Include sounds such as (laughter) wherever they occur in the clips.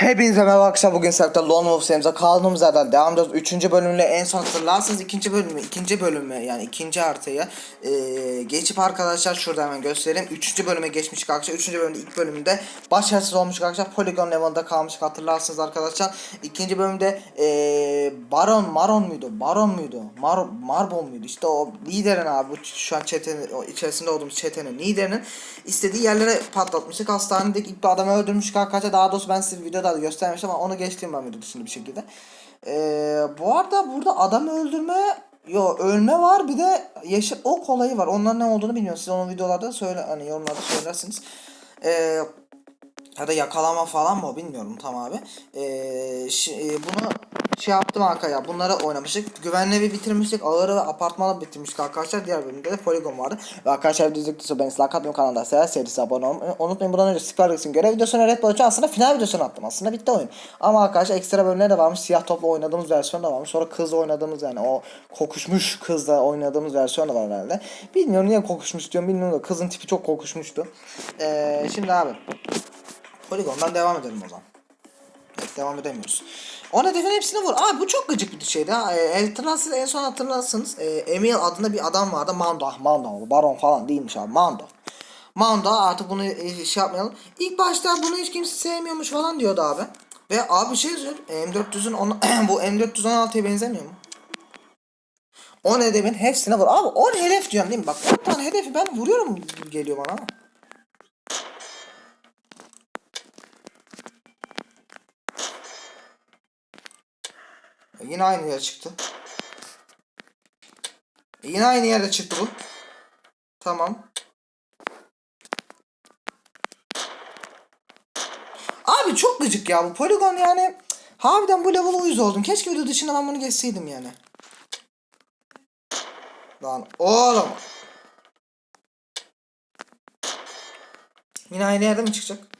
Hepinize merhaba arkadaşlar bugün Serp'te Lone Wolf serimize kaldığımız yerden devam ediyoruz. Üçüncü bölümle en son hatırlarsınız ikinci bölümü, ikinci bölümü yani ikinci haritayı eee, geçip arkadaşlar şurada hemen göstereyim. Üçüncü bölüme geçmiştik arkadaşlar. Üçüncü bölümde ilk bölümünde başarısız olmuştuk arkadaşlar. Polygon level'da kalmıştık hatırlarsınız arkadaşlar. İkinci bölümde eee, Baron, Maron muydu? Baron muydu? Mar Marbon muydu? İşte o liderin abi şu an çetenin, o içerisinde olduğumuz çetenin liderinin istediği yerlere patlatmıştık. Hastanedeki ilk bir adamı öldürmüştük arkadaşlar. Daha doğrusu ben size videoda da göstermiştim ama onu geçtim ben video dışında bir şekilde. Ee, bu arada burada adamı öldürme Yo ölme var bir de yeşil ok olayı var. Onların ne olduğunu bilmiyorum. Siz onu videolarda söyle hani yorumlarda söylersiniz. Ee, ya da yakalama falan mı bilmiyorum tam abi. Ee, şi- e, bunu şey yaptım arkaya. Bunları oynamıştık. Güvenli evi bitirmiştik. Ağırı ve apartmanı bitirmiştik arkadaşlar. Diğer bölümde de poligon vardı. Ve arkadaşlar videoyu izledikten beni like atmayı kanalda sever serisi abone olmayı unutmayın. Bundan önce Scarlet'in görev videosunu Red Bull aslında final videosunu attım. Aslında bitti oyun. Ama arkadaşlar ekstra bölümleri de varmış. Siyah topla oynadığımız versiyon da varmış. Sonra kızla oynadığımız yani o kokuşmuş kızla oynadığımız versiyon da var herhalde. Bilmiyorum niye kokuşmuş diyorum bilmiyorum da kızın tipi çok kokuşmuştu. Ee, şimdi abi Poligon'dan devam edelim o zaman. Evet devam edemiyoruz. On hedefin hepsini vur. Abi bu çok gıcık bir şeydi ha. E, hatırlarsınız en son hatırlarsınız. E, Emil adında bir adam vardı. Mando. Ah Mando. Baron falan değilmiş abi. Mando. Mando artık bunu e, şey yapmayalım. İlk başta bunu hiç kimse sevmiyormuş falan diyordu abi. Ve abi şey söyleyeyim. M400'ün on, (clears throat) bu M416'ya benzemiyor mu? 10 hedefin hepsine vur. Abi 10 hedef diyorum değil mi? Bak 10 tane hedefi ben vuruyorum geliyor bana. Yine aynı yere çıktı. Yine aynı yerde çıktı bu. Tamam. Abi çok gıcık ya bu poligon yani. Harbiden bu level'a uyuz oldum. Keşke video dışında ben bunu geçseydim yani. Lan oğlum. Yine aynı yerde mi çıkacak?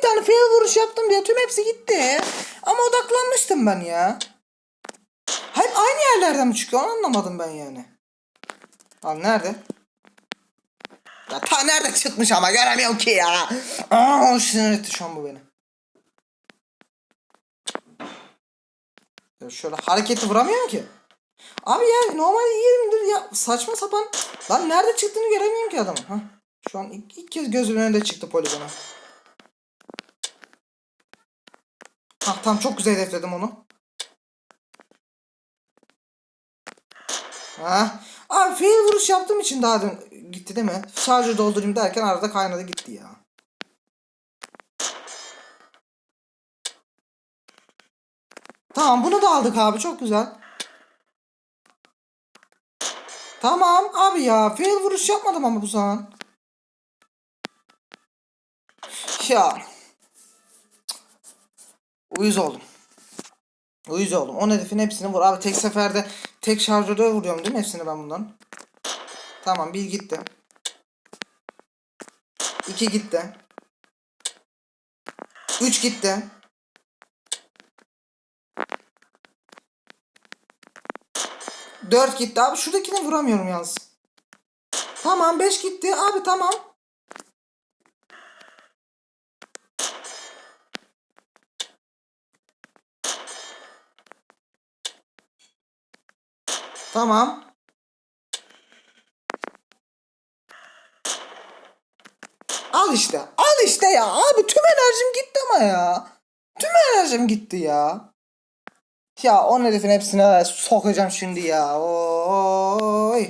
tane fail vuruş yaptım diye tüm hepsi gitti. Ama odaklanmıştım ben ya. Hep aynı yerlerden mi çıkıyor? Onu anlamadım ben yani. Al nerede? Ya ta nerede çıkmış ama göremiyorum ki ya. Aa sinir etti şu an bu beni. Ya şöyle hareketi vuramıyorum ki. Abi ya normal yerimdir ya saçma sapan. Lan nerede çıktığını göremiyorum ki adamın. Hah. Şu an ilk, ilk kez gözümün önünde çıktı poligona. Hah tam çok güzel hedefledim onu. Ha. Abi fail vuruş yaptığım için daha dün gitti değil mi? Şarjı doldurayım derken arada kaynadı gitti ya. Tamam bunu da aldık abi çok güzel. Tamam abi ya fail vuruş yapmadım ama bu zaman. Ya. Uyuz oldum. Uyuz oldum. 10 hedefin hepsini vur. Abi tek seferde tek şarjörde vuruyorum değil mi hepsini ben bundan? Tamam bir gitti. İki gitti. Üç gitti. Dört gitti. Abi şuradakini vuramıyorum yalnız. Tamam beş gitti. Abi tamam. Tamam. Al işte. Al işte ya. Abi tüm enerjim gitti ama ya. Tüm enerjim gitti ya. Ya on hedefin hepsine sokacağım şimdi ya. Oy.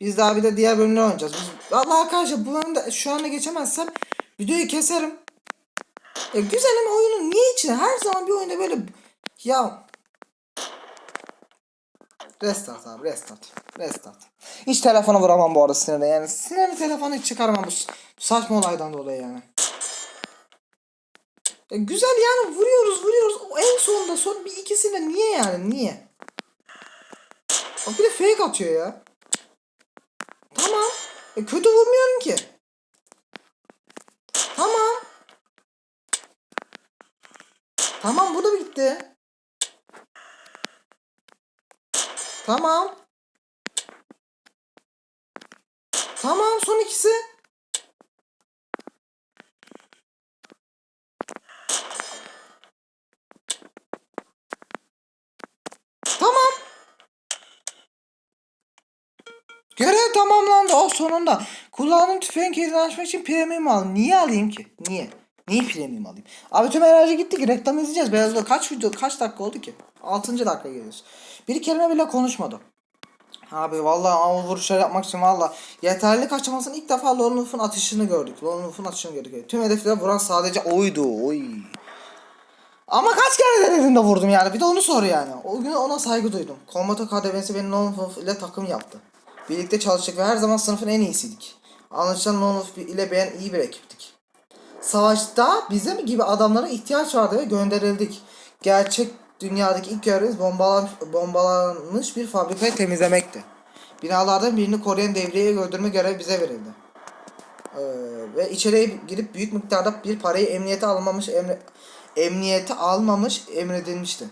Biz daha bir de diğer bölümleri oynayacağız. Biz, Allah arkadaşlar bu bölümde şu anda geçemezsem videoyu keserim. Ya güzel ama oyunun niye içine her zaman bir oyunda böyle ya Restart abi restart. Restart. Hiç telefona vuramam bu arada sinirle yani. Sinirli telefonu hiç çıkarmam bu saçma olaydan dolayı yani. E, güzel yani vuruyoruz vuruyoruz. O en sonunda son bir ikisine niye yani niye? Bak bir de fake atıyor ya. Tamam. E, kötü vurmuyorum ki. Tamam. Tamam bu da bitti. Tamam. Tamam son ikisi. Tamam. Görev tamamlandı. O sonunda. Kullandığım tüfeğin kilidini açmak için premium aldım. Niye alayım ki? Niye? Niye premium alayım? Abi tüm enerji gitti ki reklam izleyeceğiz. Beyaz kaç video kaç dakika oldu ki? 6. dakika geliyoruz. Bir kelime bile konuşmadı. Abi vallahi ama vuruşlar yapmak için valla yeterli kaçamasının ilk defa Lone atışını gördük. Lone atışını gördük. Tüm hedefleri vuran sadece oydu. Oy. Ama kaç kere denediğinde vurdum yani. Bir de onu sor yani. O gün ona saygı duydum. Kombato KDV'si beni Lone ile takım yaptı. Birlikte çalıştık ve her zaman sınıfın en iyisiydik. Anlaşılan Lone ile ben iyi bir ekiptik. Savaşta bizim gibi adamlara ihtiyaç vardı ve gönderildik. Gerçek dünyadaki ilk görevimiz bombalan, bombalanmış bir fabrikayı temizlemekti. Binalardan birini koruyan devreye gördürme görevi bize verildi. Ee, ve içeriye girip büyük miktarda bir parayı emniyete almamış emre, emniyete almamış emredilmişti.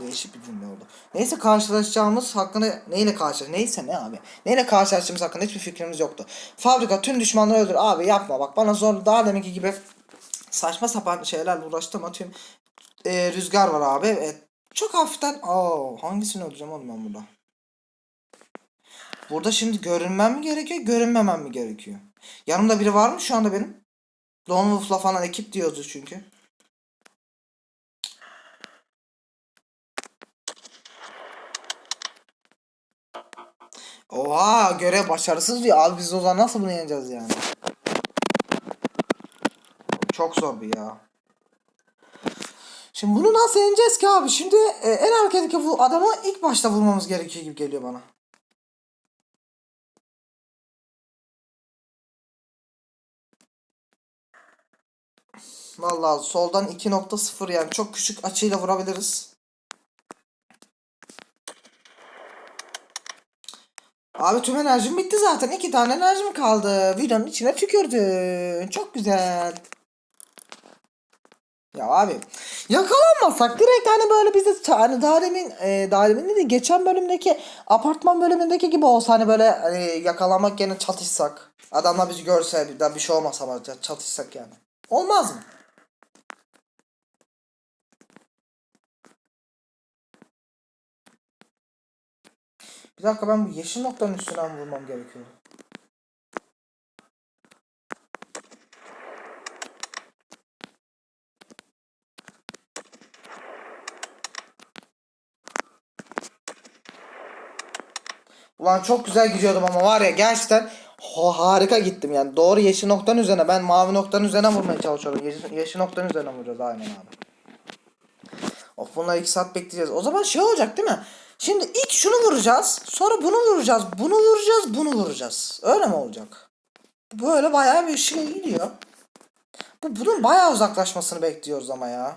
Değişik bir cümle oldu. Neyse karşılaşacağımız hakkında neyle karşılaş neyse ne abi. Neyle karşılaşacağımız hakkında hiçbir fikrimiz yoktu. Fabrika tüm düşmanları öldür abi yapma bak bana zor daha deminki gibi saçma sapan şeylerle uğraştım tüm e, rüzgar var abi. Evet. Çok hafiften aa hangisini öldüreceğim oğlum ben burada? Burada şimdi görünmem mi gerekiyor, görünmemem mi gerekiyor? Yanımda biri var mı şu anda benim? Lone Wolf'la falan ekip diyordu çünkü. Oha görev başarısız diyor. Abi biz o zaman nasıl bunu yeneceğiz yani? Çok zor bir ya. Şimdi bunu nasıl yeneceğiz ki abi? Şimdi e, en arkadaki bu adamı ilk başta vurmamız gerekiyor gibi geliyor bana. Vallahi soldan 2.0 yani çok küçük açıyla vurabiliriz. Abi tüm enerjim bitti zaten. İki tane enerjim kaldı. Videonun içine tükürdün. Çok güzel. Ya abi yakalanmasak direkt hani böyle bize hani daha demin e, daha demin değil de geçen bölümdeki apartman bölümündeki gibi olsa hani böyle hani yakalamak yerine çatışsak adamlar bizi görse bir daha bir şey olmasa çatışsak yani. Olmaz mı? Bir dakika ben bu yeşil noktanın üstüne mi vurmam gerekiyor? Ulan çok güzel gidiyordum ama var ya gerçekten ha- harika gittim yani. Doğru yeşil noktanın üzerine ben mavi noktanın üzerine vurmaya çalışıyorum. Yeşil, yeşil noktanın üzerine vuracağız aynen abi. Of bunlar 2 saat bekleyeceğiz. O zaman şey olacak değil mi? Şimdi ilk şunu vuracağız. Sonra bunu vuracağız. Bunu vuracağız. Bunu vuracağız. Öyle mi olacak? Böyle bayağı bir şey gidiyor. Bu bunun bayağı uzaklaşmasını bekliyoruz ama ya.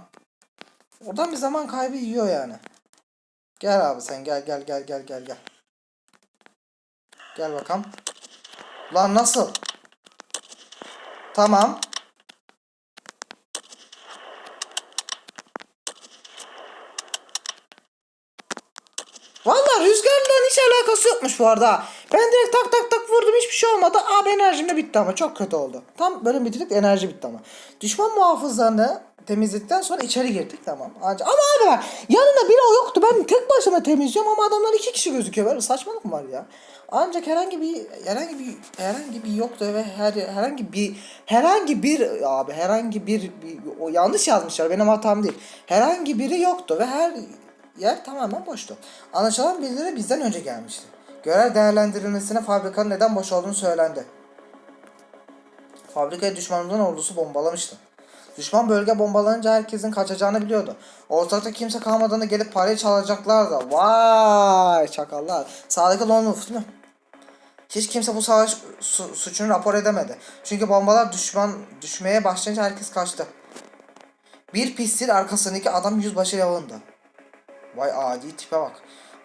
Oradan bir zaman kaybı yiyor yani. Gel abi sen gel gel gel gel gel gel. Gel bakalım. Lan nasıl? Tamam. Rüzgarla hiç alakası yokmuş bu arada. Ben direkt tak tak tak vurdum hiçbir şey olmadı. Abi enerjim de bitti ama çok kötü oldu. Tam bölüm bitirdik enerji bitti ama. Düşman muhafızlarını temizledikten sonra içeri girdik tamam. Anca, ama abi bak yanında biri o yoktu. Ben tek başıma temizliyorum ama adamlar iki kişi gözüküyor. Böyle saçmalık mı var ya? Ancak herhangi bir herhangi bir herhangi bir yoktu ve her herhangi bir herhangi bir abi herhangi bir, bir o yanlış yazmışlar benim hatam değil. Herhangi biri yoktu ve her yer tamamen boştu. Anlaşılan birileri bizden önce gelmişti. Görev değerlendirilmesine fabrikanın neden boş olduğunu söylendi. Fabrikayı düşmanımızın ordusu bombalamıştı. Düşman bölge bombalanınca herkesin kaçacağını biliyordu. Ortalıkta kimse kalmadığını gelip parayı çalacaklar da. Vay çakallar. Sağdaki Lone Wolf değil mi? Hiç kimse bu savaş su- suçunu rapor edemedi. Çünkü bombalar düşman düşmeye başlayınca herkes kaçtı. Bir pistil arkasındaki adam yüzbaşı lavında. Vay adi tipe bak.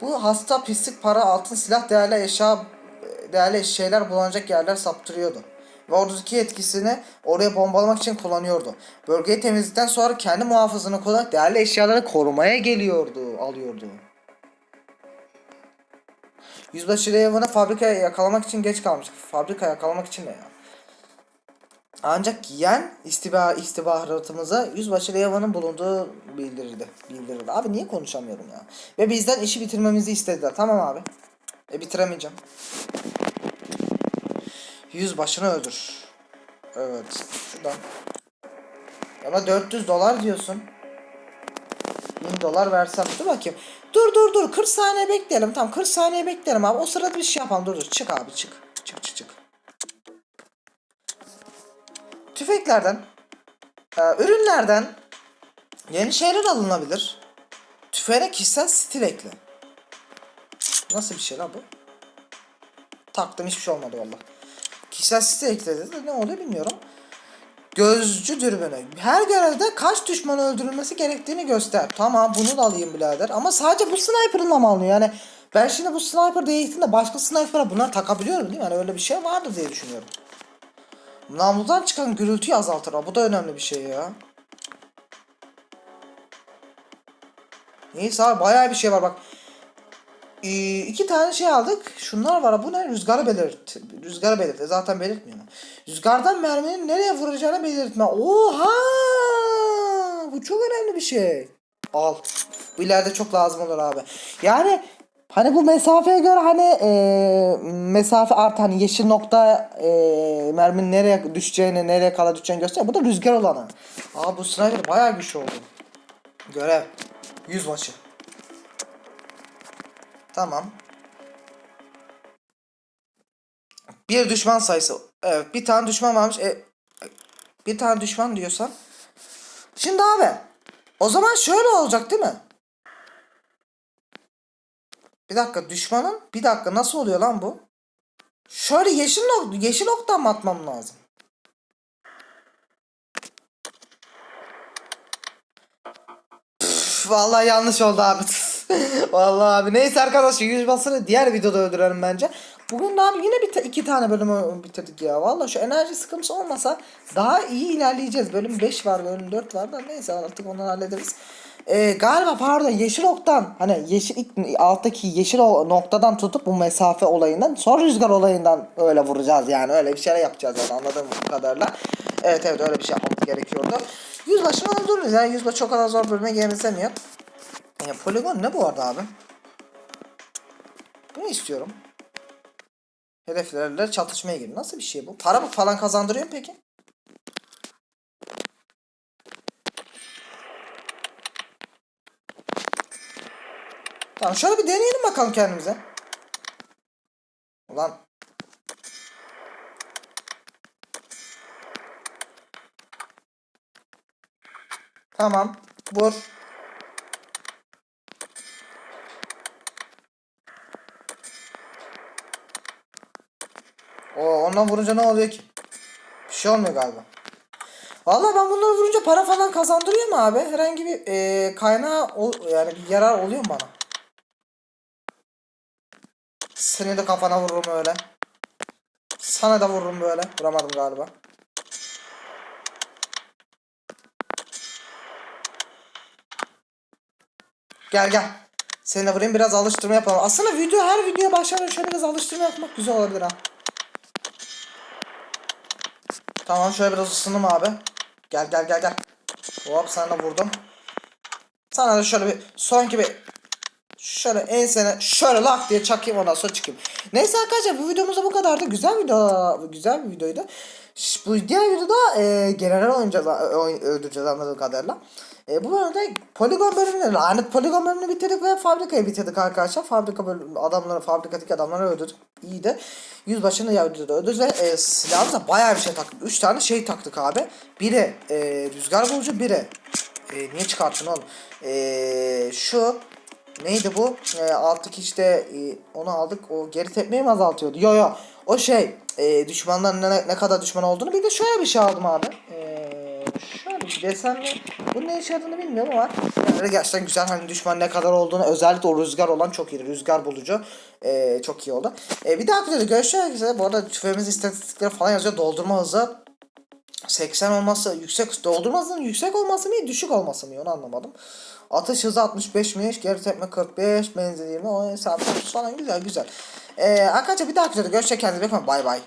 Bu hasta pislik para, altın, silah, değerli eşya, değerli şeyler bulunacak yerler saptırıyordu. Ve ordudaki etkisini oraya bombalamak için kullanıyordu. Bölgeyi temizledikten sonra kendi muhafızını kullanarak değerli eşyaları korumaya geliyordu, alıyordu. Yüzbaşı Raven'ı fabrikaya yakalamak için geç kalmış. Fabrika yakalamak için ne ya? Ancak Yen istiba istihbaratımıza yüzbaşı Raven'ın bulunduğu bildirildi. Bildirildi. Abi niye konuşamıyorum ya? Ve bizden işi bitirmemizi istediler. Tamam abi. E bitiremeyeceğim. Yüzbaşını öldür. Evet. Şuradan. Ama 400 dolar diyorsun. 1000 dolar versem. Dur bakayım. Dur dur dur. 40 saniye bekleyelim. Tamam 40 saniye bekleyelim abi. O sırada bir şey yapalım. Dur dur. Çık abi çık. Tüfeklerden, e, ürünlerden yeni şeyler alınabilir. Tüfeğe kişisel stil ekle. Nasıl bir şey la bu? Taktım hiçbir şey olmadı valla. Kişisel stil ekledi de ne oluyor bilmiyorum. Gözcü dürbünü. Her görevde kaç düşman öldürülmesi gerektiğini göster. Tamam bunu da alayım birader. Ama sadece bu sniper'ınla mı alınıyor? Yani ben şimdi bu sniper değiştim de başka sniper'a bunları takabiliyorum değil mi? Yani öyle bir şey vardı diye düşünüyorum. Namludan çıkan gürültüyü azaltır. Bu da önemli bir şey ya. Neyse abi bayağı bir şey var bak. Ee, iki tane şey aldık. Şunlar var. Bu ne? Rüzgarı belirt. Rüzgarı belirt. Zaten belirtmiyor. Rüzgardan merminin nereye vuracağını belirtme. Oha! Bu çok önemli bir şey. Al. Bu ileride çok lazım olur abi. Yani hani bu mesafeye göre hani e, mesafe art hani yeşil nokta e, merminin nereye düşeceğini nereye kadar düşeceğini gösteriyor. Bu da rüzgar olanı. Aa bu sniper bayağı güçlü oldu. Görev. Yüzbaşı. Tamam. Bir düşman sayısı. Evet bir tane düşman varmış. E, bir tane düşman diyorsan. Şimdi abi. O zaman şöyle olacak değil mi? Dakika düşmanın. Bir dakika nasıl oluyor lan bu? Şöyle yeşil ok, yeşil oktan mı atmam lazım? Püf, Vallahi yanlış oldu abi. (laughs) Vallahi abi. Neyse arkadaşlar yüzbasını diğer videoda öldürelim bence. Bugün abi yine bir iki tane bölümü bitirdik ya. Vallahi şu enerji sıkıntısı olmasa daha iyi ilerleyeceğiz. Bölüm 5 var, bölüm 4 var da neyse artık onları hallederiz. Ee, galiba pardon yeşil oktan hani yeşil ilk- alttaki yeşil o noktadan tutup bu mesafe olayından sonra rüzgar olayından öyle vuracağız yani öyle bir şeyler yapacağız yani anladığım kadarıyla. Evet evet öyle bir şey yapmamız gerekiyordu. Yüzbaşını öldürürüz yani yüzbaşı çok kadar zor bölüme gelmesemiyor. Ya poligon ne bu arada abi? Bunu istiyorum. Hedeflerle çatışmaya girin. Nasıl bir şey bu? Para falan kazandırıyor mu peki? Tamam şöyle bir deneyelim bakalım kendimize. Ulan. Tamam. Vur. O ondan vurunca ne oluyor ki? Bir şey olmuyor galiba. Vallahi ben bunları vurunca para falan kazandırıyor mu abi? Herhangi bir e, kaynağı ol- yani bir yarar oluyor mu bana? Seni de kafana vururum öyle. Sana da vururum böyle. Vuramadım galiba. Gel gel. Seni de vurayım biraz alıştırma yapalım. Aslında video her videoya başlamadan şöyle biraz alıştırma yapmak güzel olabilir ha. Tamam şöyle biraz ısındım abi. Gel gel gel gel. Hop sana da vurdum. Sana da şöyle bir sonki bir Şöyle ensene şöyle lak diye çakayım ondan sonra çıkayım. Neyse arkadaşlar bu videomuz da bu kadardı. Güzel video güzel bir videoydu. Bu diğer videoda e, general oynayacağız, oyun, öldüreceğiz anladığım kadarıyla. E, bu bölümde poligon bölümünü, lanet poligon bölümünü bitirdik ve fabrikayı bitirdik arkadaşlar. Fabrika bölümü, adamları, fabrikadaki adamları öldürdük. İyi de yüzbaşını da öldürdük ve e, silahımıza bayağı bir şey taktık. 3 tane şey taktık abi. Biri e, rüzgar bulucu, biri e, niye çıkarttın oğlum? E, şu neydi bu? E, alttaki işte e, onu aldık. O geri tepmeyi mi azaltıyordu? Yo yo. O şey e, düşmanların ne, ne kadar düşman olduğunu bir de şöyle bir şey aldım abi. E, şöyle bir desenli. Bunun ne işe yaradığını bilmiyorum ama yani gerçekten güzel hani düşman ne kadar olduğunu özellikle o rüzgar olan çok iyi. Rüzgar bulucu e, çok iyi oldu. E, bir daha videoda görüşmek üzere. Bu arada tüfeğimiz istatistikleri falan yazıyor. Doldurma hızı 80 olması yüksek doldurma hızının yüksek olması mı düşük olması mı onu anlamadım. Atış hızı 65'miş, geri tepme 45, menzil 20, o hesabı falan güzel güzel. Ee, arkadaşlar bir dahaki videoda görüşecek kendinize bakın bay bay.